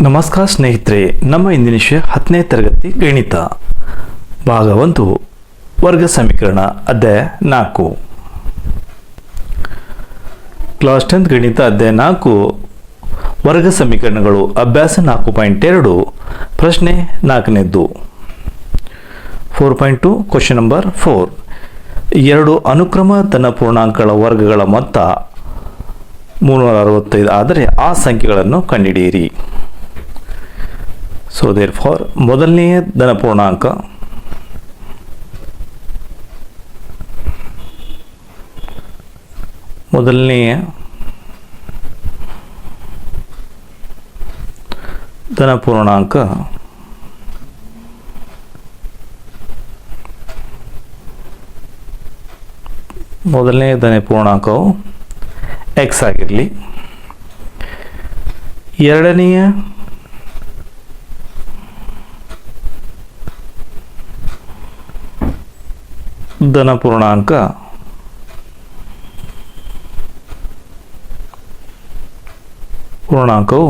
ನಮಸ್ಕಾರ ಸ್ನೇಹಿತರೆ, ನಮ್ಮ ಇಂದಿನ ವಿಷಯ ಹತ್ತನೇ ತರಗತಿ ಗಣಿತ. ಭಾಗ ಒಂದು, ವರ್ಗ ಸಮೀಕರಣ ಅಧ್ಯಾಯ ನಾಲ್ಕು. ಕ್ಲಾಸ್ ಟೆಂತ್ ಗಣಿತ ಅಧ್ಯಾಯ ನಾಲ್ಕು, ವರ್ಗ ಸಮೀಕರಣಗಳು, ಅಭ್ಯಾಸ ನಾಲ್ಕು ಪಾಯಿಂಟ್ ಎರಡು, ಪ್ರಶ್ನೆ ನಾಲ್ಕನೇದ್ದು. Four point two, question number four. ಎರಡು ಅನುಕ್ರಮ ತನ್ನ ಪೂರ್ಣಾಂಕಗಳ ವರ್ಗಗಳ ಮೊತ್ತ ಮುನ್ನೂರ ಅರವತ್ತೈದು ಆದರೆ ಆ ಸಂಖ್ಯೆಗಳನ್ನು ಕಂಡುಹಿಡಿಯಿರಿ. ಸೊ ದೇರ್ ಫಾರ್ ಮೊದಲನೆಯ ಧನ ಪೂರ್ಣಾಂಕ ಮೊದಲನೆಯ ಧನ ಪೂರ್ಣಾಂಕ ಮೊದಲನೇ ಧನ ಪೂರ್ಣಾಂಕವು ಎಕ್ಸ್ ಆಗಿರಲಿ ಎರಡನೆಯ ಧನ ಪೂರ್ಣಾಂಕ ಪೂರ್ಣಾಂಕವು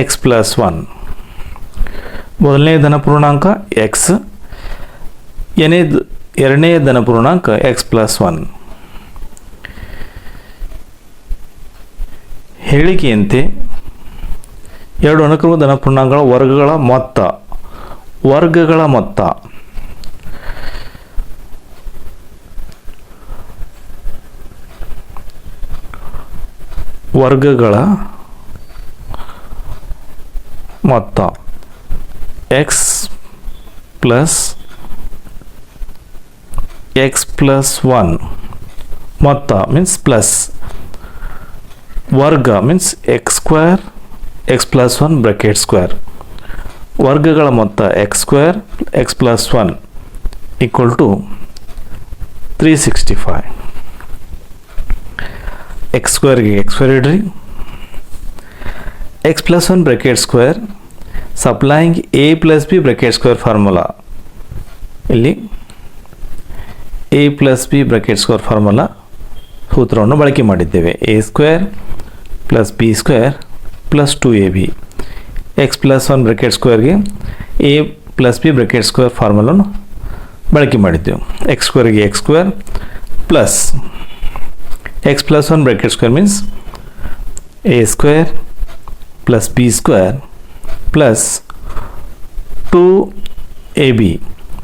ಎಕ್ಸ್ ಪ್ಲಸ್ ಒನ್ ಮೊದಲನೇ ಧನ ಪೂರ್ಣಾಂಕ ಎಕ್ಸ್ ಎನೇ ಎರಡನೇ ಧನ ಪೂರ್ಣಾಂಕ ಎಕ್ಸ್ ಪ್ಲಸ್ ಒನ್ ಹೇಳಿಕೆಯಂತೆ, ಎರಡು ಅನುಕ್ರಮ ಧನ ಪೂರ್ಣಾಂಕಗಳ ವರ್ಗಗಳ ಮೊತ್ತ ವರ್ಗಗಳ ಮೊತ್ತ. ವರ್ಗಗಳ ಮೊತ್ತ. X plus x plus one ಮೊತ್ತ ಮೀನ್ಸ್ ಪ್ಲಸ್ ವರ್ಗ means x square x plus one bracket square ವರ್ಗಗಳ ಮೊತ್ತ x square x plus one equal to three sixty five x ಸ್ಕ್ವೇರ್ಗೆ ಎಕ್ಸ್ ಸ್ಕ್ವೇರ್ ಇಡ್ರಿ. X plus one bracket square supplying A plus B bracket square formula ಇಲ್ಲಿ A plus B bracket square formula ಸೂತ್ರವನ್ನು ಬಳಕೆ ಮಾಡಿದ್ದೇವೆ. A square plus B square plus two A B x plus one bracket ಸ್ಕ್ವೇರ್ಗೆ A plus B bracket square ಫಾರ್ಮುಲನ್ನು ಬಳಕೆ ಮಾಡಿದ್ದೆವು. X ಸ್ಕ್ವೇರ್ಗೆ x square plus x plus 1 bracket square means a square plus b square plus 2ab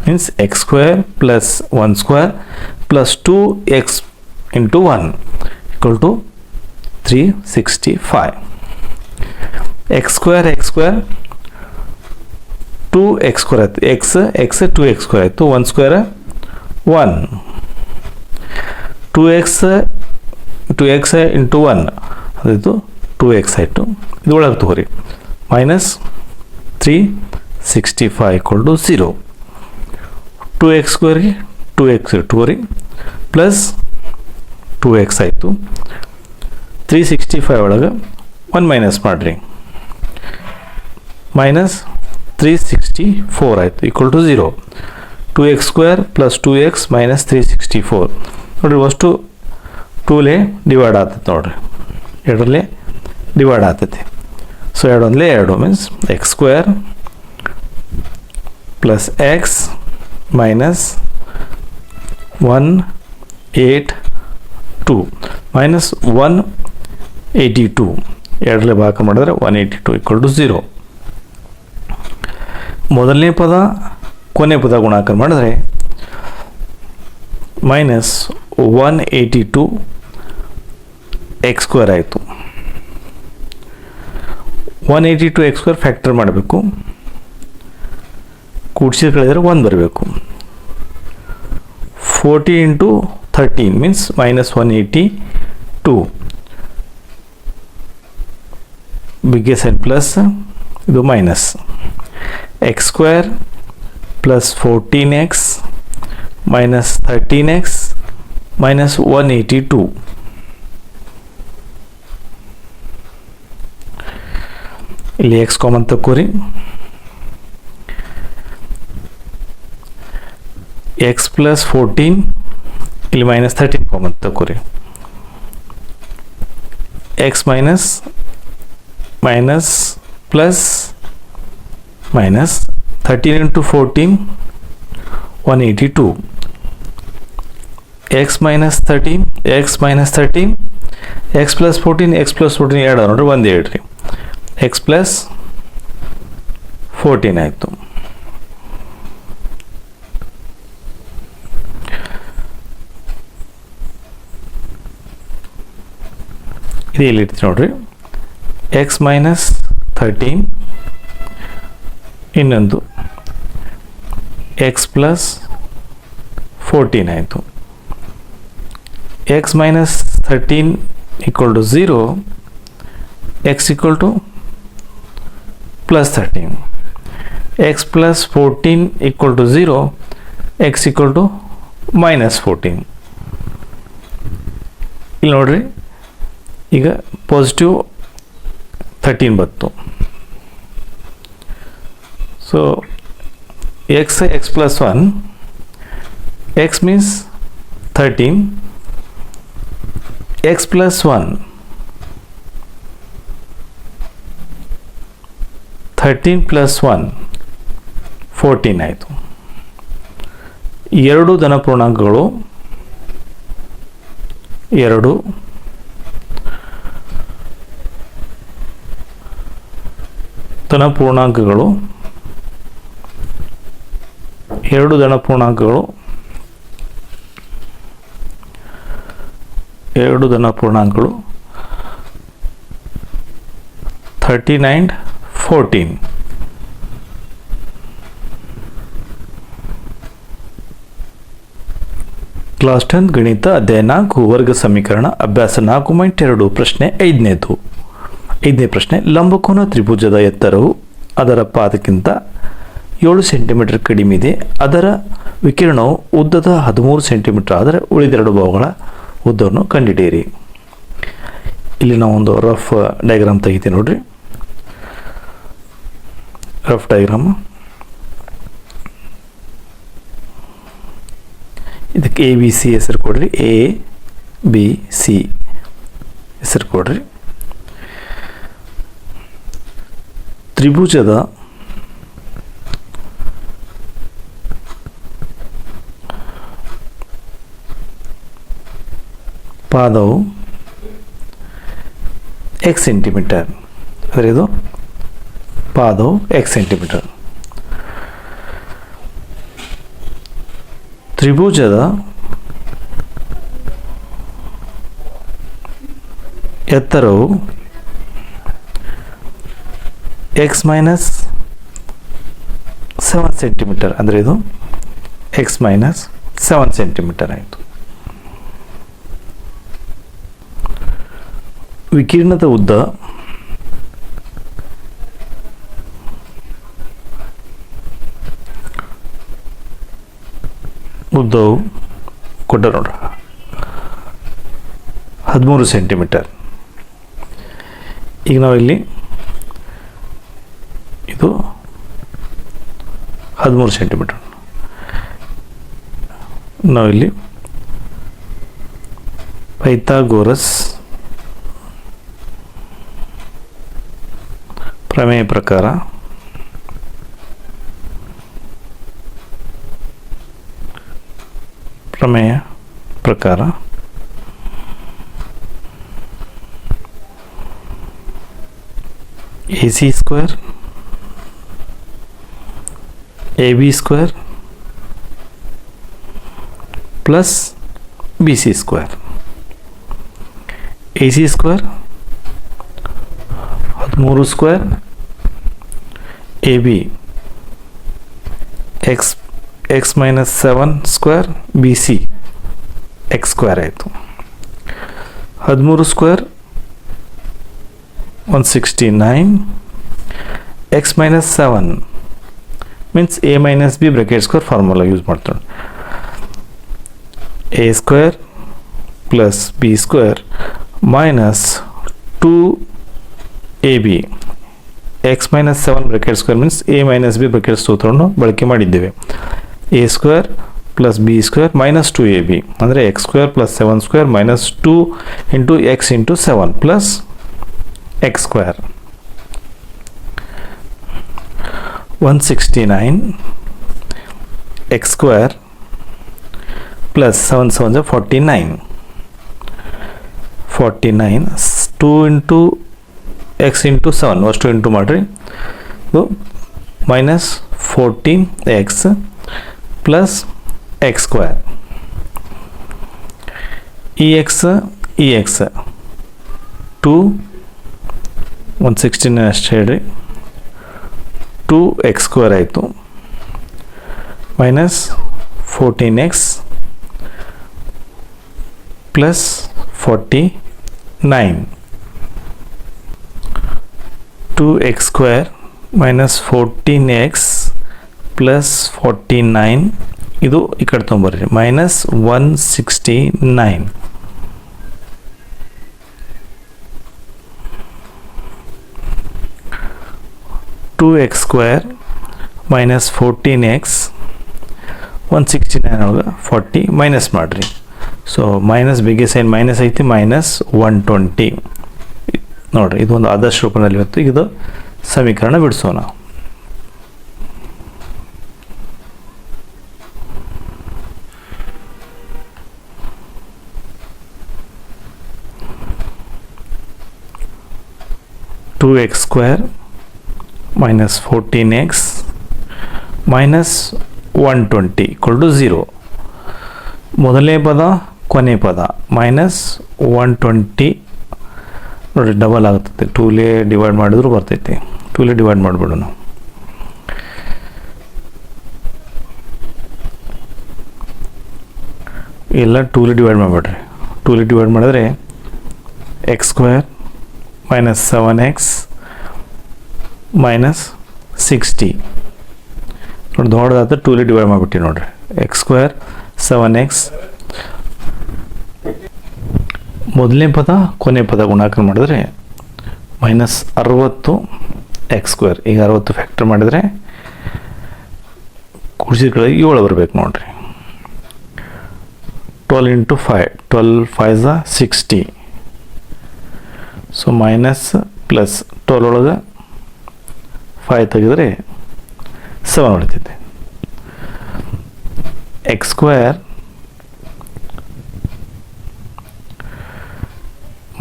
means x square plus 1 square plus 2x into 1 equal to 365 x square x square 2x square x x 2x square so 1 square 1 2x two x two two into one ಅದಿತ್ತು two X ಆಯಿತು ಇದು ಒಳಗೆ ತಗೋರಿ. Minus three sixty five equal to zero two x ಸ್ಕ್ವೇರ್ಗೆ two x ಟೂರಿ plus two X ಆಯಿತು three sixty five ಒಳಗೆ one minus ಮಾಡಿರಿ. Minus three sixty four ಆಯಿತು equal to zero two x square plus two x minus three sixty four ನೋಡಿರಿ ಅಷ್ಟು ಟೂಲೇ divide ಆಗ್ತೈತೆ ನೋಡಿರಿ. ಎರಡರಲ್ಲೇ ಡಿವೈಡ್ ಆಗ್ತೈತಿ. ಸೊ ಎರಡು ಒಂದಲೇ ಎರಡು means x square plus x minus one eight two minus one eighty two ಎರಡರಲ್ಲಿ ಭಾಗ ಮಾಡಿದ್ರೆ one eighty two equal to zero ಮೊದಲನೇ ಪದ, ಕೊನೆ ಪದ ಗುಣಾಕಾರ ಮಾಡಿದ್ರೆ minus one eighty two X square ಆಯಿತು one eighty two X square factor ಮಾಡಬೇಕು ಕೂಡಿಸಿ ಕಳೆದರೆ ಒನ್ ಬರಬೇಕು forty into thirteen means minus one eighty two ಬಿಗ್ಗೆ side plus ಇದು minus X square plus fourteen X minus thirteen X minus one eighty two ಇಲ್ಲಿ X common ತಕ್ಕೋರಿ X plus fourteen ಇಲ್ಲಿ minus thirteen common ತಗೋರಿ X minus minus plus minus 13 into 14 182 x minus 13 x minus 13 x plus 14 x plus 14 ಎರಡು ನೋಡ್ರಿ ಒಂದು ಹೇಳ್ರಿ X plus fourteen ಆಯಿತು ಇದು ಎಲ್ಲಿರ್ತೀವಿ ನೋಡ್ರಿ ಎಕ್ಸ್ ಮೈನಸ್ ಥರ್ಟೀನ್ ಇನ್ನೊಂದು ಎಕ್ಸ್ ಪ್ಲಸ್ ಫೋರ್ಟೀನ್ ಆಯಿತು X minus thirteen equal to zero X equal to plus thirteen X plus fourteen equal to zero X equal to minus fourteen ಇಲ್ಲಿ ನೋಡ್ರಿ ಈಗ positive thirteen ಬಂತು so X X plus one X means thirteen X plus one thirteen plus one fourteen ಆಯಿತು. ಎರಡು ಧನಪೂರ್ಣಾಂಕಗಳು ಎರಡು ಧನಪೂರ್ಣಾಂಕಗಳು ಎರಡು ಧನಪೂರ್ಣಾಂಕಗಳು ಎರಡು ಧನಪೂರ್ಣಾಂಕಗಳು thirty nine fourteen class tenth ಗಣಿತ ಅಧ್ಯಾಯ ನಾಲ್ಕು ವರ್ಗ ಸಮೀಕರಣ ಅಭ್ಯಾಸ ನಾಲ್ಕು ಪಾಯಿಂಟ್ ಎರಡು ಪ್ರಶ್ನೆ ಐದನೇದು ಐದನೇ ಪ್ರಶ್ನೆ ಲಂಬಕೋನ ತ್ರಿಭುಜದ ಎತ್ತರವು ಅದರ ಪಾದಕ್ಕಿಂತ ಏಳು ಸೆಂಟಿಮೀಟರ್ ಕಡಿಮೆ ಇದೆ. ಅದರ ವಿಕಿರಣವು ಉದ್ದದ ಹದಿಮೂರು ಸೆಂಟಿಮೀಟರ್ ಆದರೆ ಉಳಿದೆರಡು ಭಾಗಗಳ ಉದ್ದವನ್ನು ಕಂಡುಹಿಡಿಯಿರಿ ಇಲ್ಲಿ ನಾವು ಒಂದು ರಫ್ ಡಯಾಗ್ರಾಮ್ ತೆಗಿತೀವಿ ನೋಡ್ರಿ. ರಫ್ ಡಯಾಗ್ರಾಮ್ ಇದಕ್ಕೆ ಎ ಬಿ ಸಿ ಹೆಸರು ಕೊಡ್ರಿ. ಎ ಬಿ ಸಿ ಹೆಸರು ಕೊಡ್ರಿ. ತ್ರಿಭುಜದ ಪಾದವು ಎಕ್ಸ್ ಸೆಂಟಿಮೀಟರ್ ಅಂದರೆ ಇದು ಪಾದವು ಎಕ್ಸ್ ಸೆಂಟಿಮೀಟರ್ ತ್ರಿಭುಜದ ಎತ್ತರವು ಎಕ್ಸ್ ಮೈನಸ್ ಸೆವೆನ್ ಸೆಂಟಿಮೀಟರ್ ಅಂದರೆ ಇದು ಎಕ್ಸ್ ಮೈನಸ್ ಸೆವೆನ್ ಸೆಂಟಿಮೀಟರ್ ಆಯಿತು. ವಿಕಿರಣದ ಉದ್ದ ಉದ್ದವು ಕೊಟ್ಟ ನೋಡ್ರಿ ಹದಿಮೂರು ಸೆಂಟಿಮೀಟರ್. ಈಗ ನಾವು ಇಲ್ಲಿ ಇದು ಹದಿಮೂರು ಸೆಂಟಿಮೀಟರ್. ನಾವಿಲ್ಲಿ ಪೈಥಾಗೋರಸ್ ಪ್ರಮೇಯ ಪ್ರಕಾರ ಪ್ರಮೇಯ ಪ್ರಕಾರ A C square A B square plus B C square A C square ಹದಿಮೂರು square A B X X minus seven square B C X square ಆಯಿತು ಹದಿಮೂರು square one sixty nine X minus seven means A minus B bracket square formula use ಮಾಡ್ತಾಳೆ A square plus B square minus two A B X minus seven bracket square means A minus B bracket ಸೂತ್ರವನ್ನು ಬಳಕೆ ಮಾಡಿದ್ದೇವೆ A square plus B square minus two A B ಅಂದರೆ X square plus seven square minus two into X into seven plus X square one sixty nine X square plus seven seven forty nine forty nine two into X into seven ಅಷ್ಟು into ಮಾಡಿರಿ ಇದು minus fourteen X plus X square E X E X two one sixteen ಅಷ್ಟು ಹೇಳ್ರಿ two X square ಆಯಿತು minus fourteen X plus forty nine two X square minus fourteen X plus forty nine ಇದು ಈ ಕಡೆ ತೊಗೊಂಬರ್ರಿ. Minus one sixty nine two x square minus fourteen x one sixty nine ಒಳಗೆ forty minus ಮಾಡಿರಿ. So minus ಬಿಗ್ಗೆ sign minus ಐತಿ minus one twenty ನೋಡಿರಿ, ಇದು ಒಂದು ಆದರ್ಶ ರೂಪದಲ್ಲಿ ಇವತ್ತು ಇದು ಸಮೀಕರಣ ಬಿಡಿಸೋಣ. Two x square minus fourteen x minus one twenty equal to zero ಮೊದಲನೇ ಪದ, ಕೊನೆ ಪದ ಮೈನಸ್ ಒನ್ ಟ್ವೆಂಟಿ ನೋಡಿ ಡಬಲ್ ಆಗ್ತೈತೆ ಟೂಲೇ ಡಿವೈಡ್ ಮಾಡಿದ್ರು ಬರ್ತೈತಿ. ಟೂಲೇ ಡಿವೈಡ್ ಮಾಡಿಬಿಡೋಣ. ಎಲ್ಲ ಟೂಲಿ ಡಿವೈಡ್ ಮಾಡಿಬಿಡ್ರಿ. ಟೂಲಿ ಡಿವೈಡ್ ಮಾಡಿದ್ರೆ x square seven x minus sixty ನೋಡಿ ದೊಡ್ಡದಾದ ಟೂಲಿ ಡಿವೈಡ್ ಮಾಡಿಬಿಟ್ಟು ನೋಡ್ರಿ. ಎಕ್ಸ್ ಸ್ಕ್ವೇರ್ ಸೆವೆನ್ ಎಕ್ಸ್ ಮೊದಲನೇ ಪದ, ಕೊನೆ ಪದ ಗುಣಾಕಾರ ಮಾಡಿದ್ರೆ ಮೈನಸ್ ಅರವತ್ತು ಎಕ್ಸ್ ಸ್ಕ್ವೇರ್ ಈಗ ಅರವತ್ತು ಫ್ಯಾಕ್ಟರ್ ಮಾಡಿದರೆ ಕುರ್ಸಿಗಳಿಗೆ ಏಳು ಬರಬೇಕು ನೋಡ್ರಿ. Twelve into five twelve five ಝ sixty so minus plus twelve ಒಳಗೆ ಫೈವ್ ತೆಗೆದ್ರೆ seven ಉಳಿತೈತೆ X square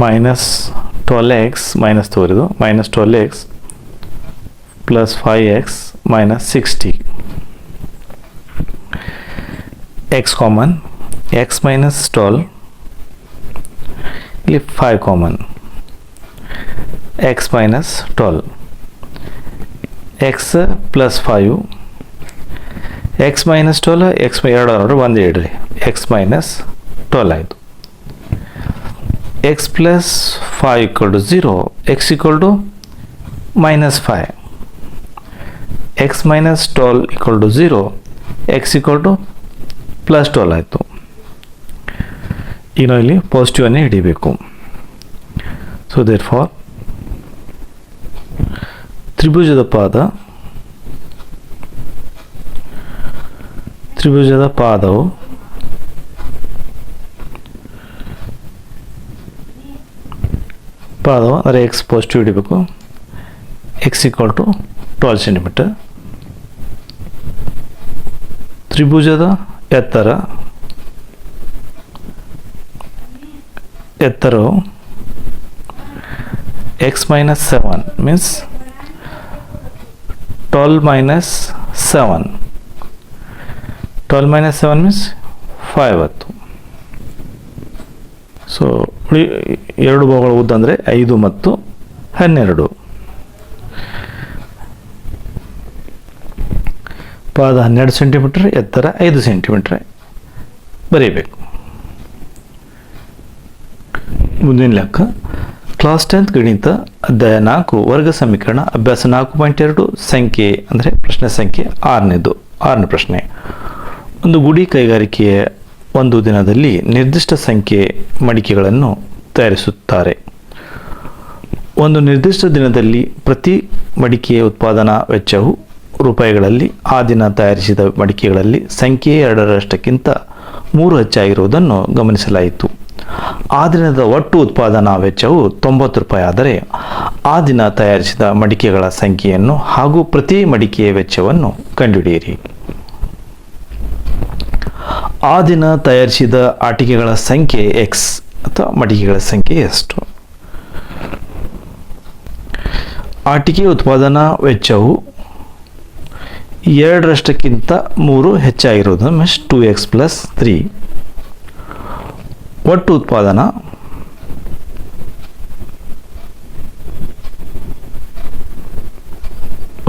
minus twelve X minus ತೋರಿದು minus twelve X plus five X minus sixty X common X minus twelve ಇಲ್ಲಿ five common X minus twelve X plus five X minus twelve X ಎರಡು ನೋಡ್ರಿ ಒಂದು ಇಡ್ರಿ X minus twelve ಆಯಿತು X plus five equal to zero X equal to minus five X minus twelve equal to zero X equal to plus twelve ಆಯಿತು ಈಗ ನಾವು ಇಲ್ಲಿ ಪಾಸಿಟಿವನ್ನೇ ಹಿಡಿಬೇಕು ಸೊ ದೇರ್ ಫಾರ್ ತ್ರಿಭುಜದ ಪಾದ ತ್ರಿಭುಜದ ಪಾದವು ಪಾದವು ಅಂದರೆ ಎಕ್ಸ್ ಪಾಸಿಟಿವ್ ಹಿಡಿಬೇಕು X equal to twelve centimetre ತ್ರಿಭುಜದ ಎತ್ತರ ಎತ್ತರವು X minus seven means twelve minus seven twelve minus seven means five ಹತ್ತು. ಸೊ ಎರಡು ಭಾಗಗಳ ಉದ್ದ ಅಂದರೆ ಐದು ಮತ್ತು ಹನ್ನೆರಡು. ಪಾದ ಹನ್ನೆರಡು ಸೆಂಟಿಮೀಟ್ರ್ ಎತ್ತರ ಐದು ಸೆಂಟಿಮೀಟ್ರ್ ಬರೀಬೇಕು. ಮುಂದಿನ ಲೆಕ್ಕ. ಕ್ಲಾಸ್ ಟೆಂತ್ ಗಣಿತ ಅಧ್ಯಾಯ ನಾಲ್ಕು, ವರ್ಗ ಸಮೀಕರಣ ಅಭ್ಯಾಸ ನಾಲ್ಕು ಪಾಯಿಂಟ್ ಎರಡು, ಸಂಖ್ಯೆ ಅಂದರೆ ಪ್ರಶ್ನೆ ಸಂಖ್ಯೆ ಆರನೇದು, ಆರನೇ ಪ್ರಶ್ನೆ. ಒಂದು ಗುಡಿ ಕೈಗಾರಿಕೆಯ ಒಂದು ದಿನದಲ್ಲಿ ನಿರ್ದಿಷ್ಟ ಸಂಖ್ಯೆ ಮಡಿಕೆಗಳನ್ನು ತಯಾರಿಸುತ್ತಾರೆ. ಒಂದು ನಿರ್ದಿಷ್ಟ ದಿನದಲ್ಲಿ ಪ್ರತಿ ಮಡಿಕೆಯ ಉತ್ಪಾದನಾ ವೆಚ್ಚವು ರೂಪಾಯಿಗಳಲ್ಲಿ ಆ ದಿನ ತಯಾರಿಸಿದ ಮಡಿಕೆಗಳಲ್ಲಿ ಸಂಖ್ಯೆ ಎರಡರಷ್ಟಕ್ಕಿಂತ ಮೂರು ಹೆಚ್ಚಾಗಿರುವುದನ್ನು ಗಮನಿಸಲಾಯಿತು. ಆ ದಿನದ ಒಟ್ಟು ಉತ್ಪಾದನಾ ವೆಚ್ಚವು ತೊಂಬತ್ತು ರೂಪಾಯಿ ಆದರೆ ಆ ದಿನ ತಯಾರಿಸಿದ ಮಡಿಕೆಗಳ ಸಂಖ್ಯೆಯನ್ನು ಹಾಗೂ ಪ್ರತಿ ಮಡಿಕೆಯ ವೆಚ್ಚವನ್ನು ಕಂಡುಹಿಡಿಯಿರಿ. ಆ ದಿನ ತಯಾರಿಸಿದ ಆಟಿಕೆಗಳ ಸಂಖ್ಯೆ ಎಕ್ಸ್ ಅಥವಾ ಮಡಿಕೆಗಳ ಸಂಖ್ಯೆ ಎಷ್ಟು? ಆಟಿಕೆ ಉತ್ಪಾದನಾ ವೆಚ್ಚವು ಎರಡರಷ್ಟಕ್ಕಿಂತ ಮೂರು ಹೆಚ್ಚಾಗಿರುವುದು means two x plus three. ಒಟ್ಟು ಉತ್ಪಾದನಾ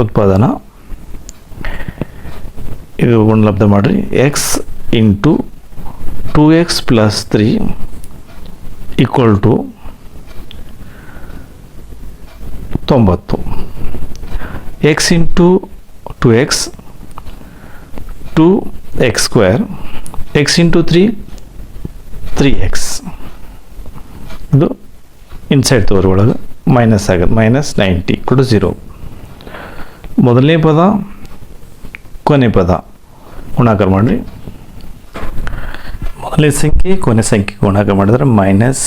ಉತ್ಪಾದನಾ ಇದು ಗುಣಲಬ್ಧ ಮಾಡಿರಿ X into two X plus three equal to ತೊಂಬತ್ತು X into two X two X square X into three three x ಇದು ಇನ್ಸೈಡ್ ತೋರ್ ಒಳಗೆ. ಮೈನಸ್ ಆಗುತ್ತೆ ಮೈನಸ್ ನೈಂಟಿ ಕೊಡು ಝೀರೋ ಮೊದಲನೇ ಪದ, ಕೊನೆ ಪದ. ಗುಣಾಕಾರ ಮಾಡಿರಿ. ಮೊದಲನೇ ಸಂಖ್ಯೆ, ಕೊನೆ ಸಂಖ್ಯೆ ಗುಣಾಕಾರ ಮಾಡಿದ್ರೆ minus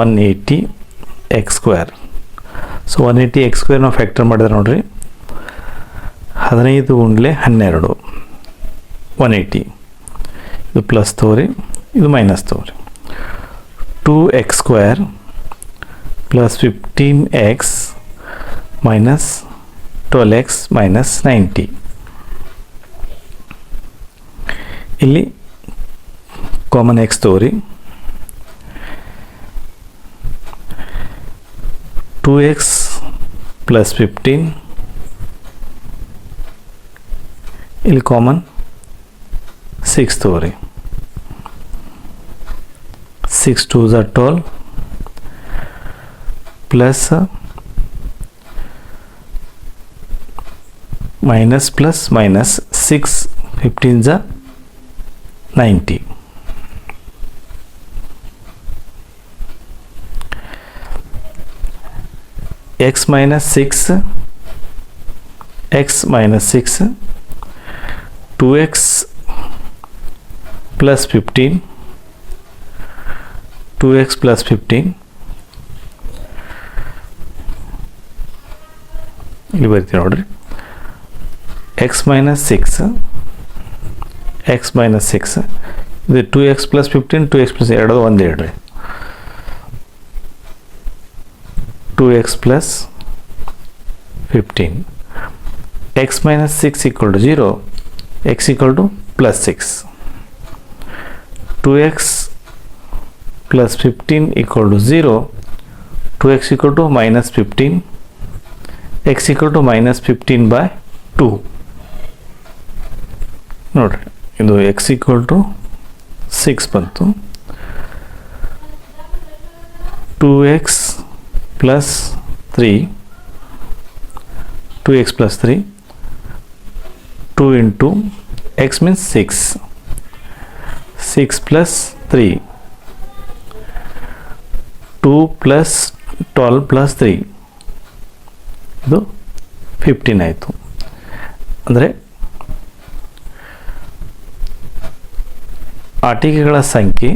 one eighty x square so one eighty x square ನಾವು ಫ್ಯಾಕ್ಟರ್ ಮಾಡಿದ್ರೆ ನೋಡಿರಿ. ಹದಿನೈದು ಉಂಡ್ಲೆ ಹನ್ನೆರಡು. ಒನ್ ಏಯ್ಟಿ ಇದು ಪ್ಲಸ್ ತೋರಿ. ಇದು ಮೈನಸ್ ತೊಗೊಳ್ರಿ two x square plus fifteen x minus twelve x minus ninety ಇಲ್ಲಿ ಕಾಮನ್ ಎಕ್ಸ್ ತೋರಿ ಟೂ ಎಕ್ಸ್ ಪ್ಲಸ್ ಫಿಫ್ಟೀನ್ ಇಲ್ಲಿ ಕಾಮನ್ ಸಿಕ್ಸ್ ತೋರಿ 6 2s are 12 uh, minus plus minus 6 15 90 x minus 6 x minus 6 2x plus 15 two x plus fifty बरती नौ x minus six x minus six two x plus fifteen two x plus एरद वे रही two x plus fifteen x minus six equal to zero x equal to plus six two x plus fifteen equal to zero two X equal to minus fifteen X equal to minus fifteen by two ನೋಡಿರಿ ಇದು x equal to six ಬಂತು two X plus three two X plus three two into X means six six plus three two plus twelve plus three. ಇದು fifteen ಆಯಿತು. ಅಂದರೆ ಆಟಿಕೆಗಳ ಸಂಖ್ಯೆ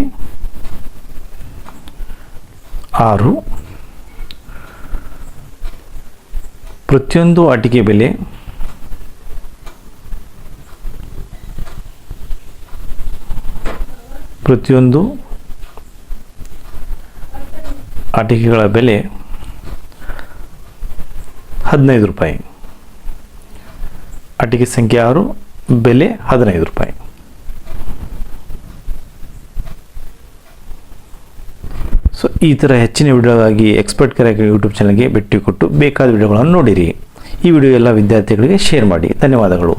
ಆರು. ಪ್ರತಿಯೊಂದು ಆಟಿಕೆ ಬೆಲೆ ಪ್ರತಿಯೊಂದು ಆಟಿಕೆಗಳ ಬೆಲೆ ಹದಿನೈದು ರೂಪಾಯಿ. ಆಟಿಕೆ ಸಂಖ್ಯೆ ಆರು, ಬೆಲೆ ಹದಿನೈದು ರೂಪಾಯಿ. ಸೊ, ಈ ಥರ ಹೆಚ್ಚಿನ ವಿಡಿಯೋಗಾಗಿ ಎಕ್ಸ್ಪರ್ಟ್ ಕರೆಕ್ಟ್ ಯೂಟ್ಯೂಬ್ ಚಾನಲ್ಗೆ ಭೇಟಿ ಕೊಟ್ಟು ಬೇಕಾದ ವಿಡಿಯೋಗಳನ್ನು ನೋಡಿರಿ. ಈ ವಿಡಿಯೋ ಎಲ್ಲ ವಿದ್ಯಾರ್ಥಿಗಳಿಗೆ ಶೇರ್ ಮಾಡಿ. ಧನ್ಯವಾದಗಳು.